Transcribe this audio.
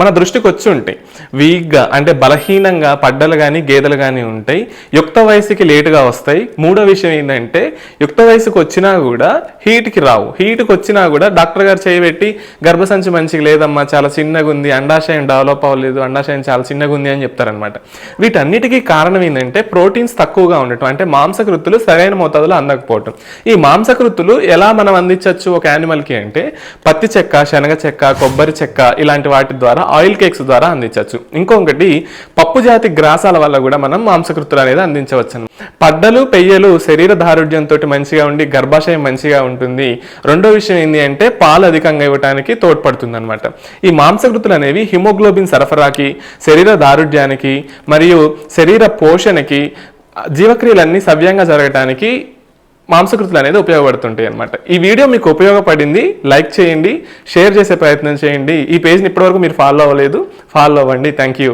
మన దృష్టికి వచ్చి ఉంటాయి. వీక్గా అంటే బలహీనంగా పడ్డలు కానీ గేదెలు కానీ ఉంటాయి. యుక్త వయసుకి లేటుగా వస్తాయి. మూడో విషయం ఏంటంటే యుక్త వయసుకు వచ్చినా కూడా హీట్కి రావు. హీట్కి వచ్చినా కూడా డాక్టర్ గారు చేయబెట్టి గర్భసంచి మంచిగా లేదమ్మా చాలా చిన్నగా ఉంది అండాశయం డెవలప్ అవ్వలేదు అండాశయం చాలా చిన్నగా ఉంది అని చెప్తారనమాట వీటన్నిటికీ కారణం ఏంటంటే ప్రోటీన్స్ తక్కువగా ఉండటం. అంటే మాంసకృత్తులు సరైన మోతాదులో అందకపోవటం. ఈ మాంసకృత్తులు ఎలా మనం అందించవచ్చు ఒక యానిమల్కి అంటే పత్తి చెక్క శనగ చెక్క కొబ్బరి చెక్క ఇలాంటి వాటి ద్వారా ఆయిల్ కేక్స్ ద్వారా అందించవచ్చు. ఇంకొకటి పప్పు జాతి గ్రాసాల వల్ల కూడా మనం మాంసకృతులు అనేది అందించవచ్చు పడ్డలు పెయ్యలు శరీర దారుఢ్యంతో మంచిగా ఉండి గర్భాశయం మంచిగా ఉంటుంది. రెండో విషయం ఏంటి అంటే పాలు అధికంగా ఇవ్వడానికి తోడ్పడుతుంది అనమాట ఈ మాంసకృతులు అనేవి హిమోగ్లోబిన్ సరఫరాకి శరీర దారుఢ్యానికి మరియు శరీర పోషణకి జీవక్రియలన్నీ సవ్యంగా జరగటానికి మాంసకృతులు అనేది ఉపయోగపడుతుంటాయి అనమాట ఈ వీడియో మీకు ఉపయోగపడింది లైక్ చేయండి షేర్ చేసే ప్రయత్నం చేయండి. ఈ పేజ్ని ఇప్పటివరకు మీరు ఫాలో అవ్వలేదు ఫాలో అవ్వండి. Thank you